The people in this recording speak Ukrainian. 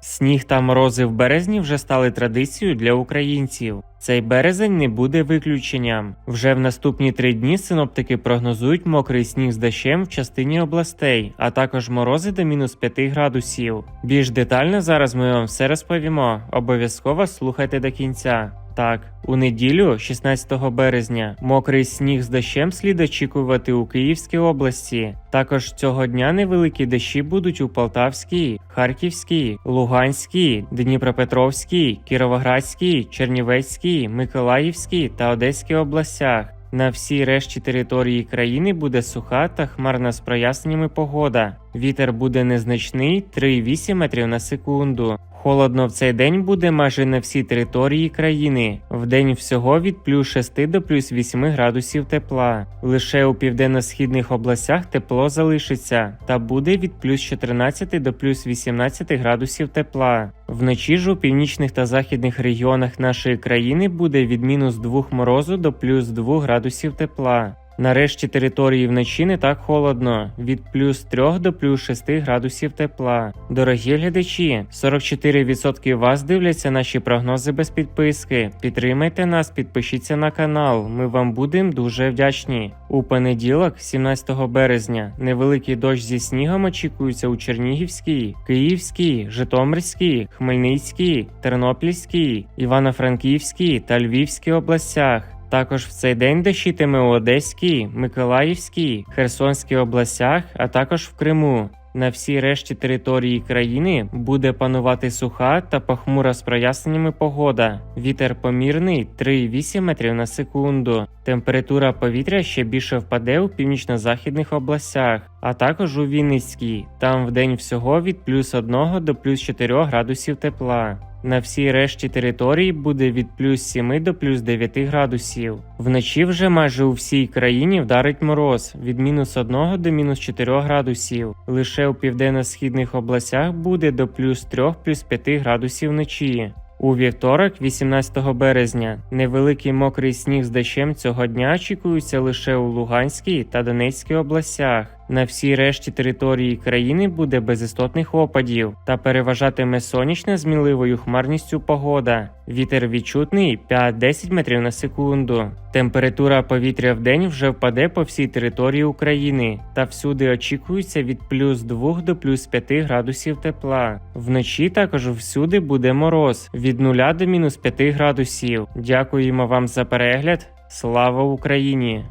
Сніг та морози в березні вже стали традицією для українців. Цей березень не буде виключенням. Вже в наступні три дні синоптики прогнозують мокрий сніг з дощем в частині областей, а також морози до мінус 5 градусів. Більш детально зараз ми вам все розповімо. Обов'язково слухайте до кінця. Так, у неділю, 16 березня, мокрий сніг з дощем слід очікувати у Київській області. Також цього дня невеликі дощі будуть у Полтавській, Харківській, Луганській, Дніпропетровській, Кіровоградській, Чернівецькій, Миколаївській та Одеській областях. На всій решті території країни буде суха та хмарна з проясненнями погода. Вітер буде незначний 3,8 метрів на секунду. Холодно в цей день буде майже на всій території країни. В день всього від плюс 6 до плюс 8 градусів тепла. Лише у південно-східних областях тепло залишиться та буде від плюс 14 до плюс 18 градусів тепла. Вночі ж у північних та західних регіонах нашої країни буде від мінус 2 морозу до плюс 2 градусів тепла. Нарешті території вночі не так холодно від плюс 3 до плюс 6 градусів тепла. Дорогі глядачі, 44% вас дивляться наші прогнози без підписки. Підтримайте нас, підпишіться на канал. Ми вам будемо дуже вдячні. У понеділок, 17 березня, невеликий дощ зі снігом очікується у Чернігівській, Київській, Житомирській, Хмельницькій, Тернопільській, Івано-Франківській та Львівській областях. Також в цей день дощитиме у Одеській, Миколаївській, Херсонській областях, а також в Криму. На всій решті території країни буде панувати суха та похмура з проясненнями погода. Вітер помірний 3,8 метрів на секунду. Температура повітря ще більше впаде у північно-західних областях, а також у Вінницькій. Там в день всього від плюс 1 до плюс 4 градусів тепла. На всій решті території буде від плюс 7 до плюс 9 градусів. Вночі вже майже у всій країні вдарить мороз від мінус 1 до мінус 4 градусів. Лише у південно-східних областях буде до плюс 3 плюс 5 градусів вночі. У вівторок, 18 березня, невеликий мокрий сніг з дощем цього дня очікується лише у Луганській та Донецькій областях. На всій решті території країни буде без істотних опадів та переважатиме сонячна з мінливою хмарністю погода. Вітер відчутний 5-10 метрів на секунду. Температура повітря в день вже впаде по всій території України та всюди очікується від плюс 2 до плюс 5 градусів тепла. Вночі також всюди буде мороз від 0 до мінус 5 градусів. Дякуємо вам за перегляд. Слава Україні!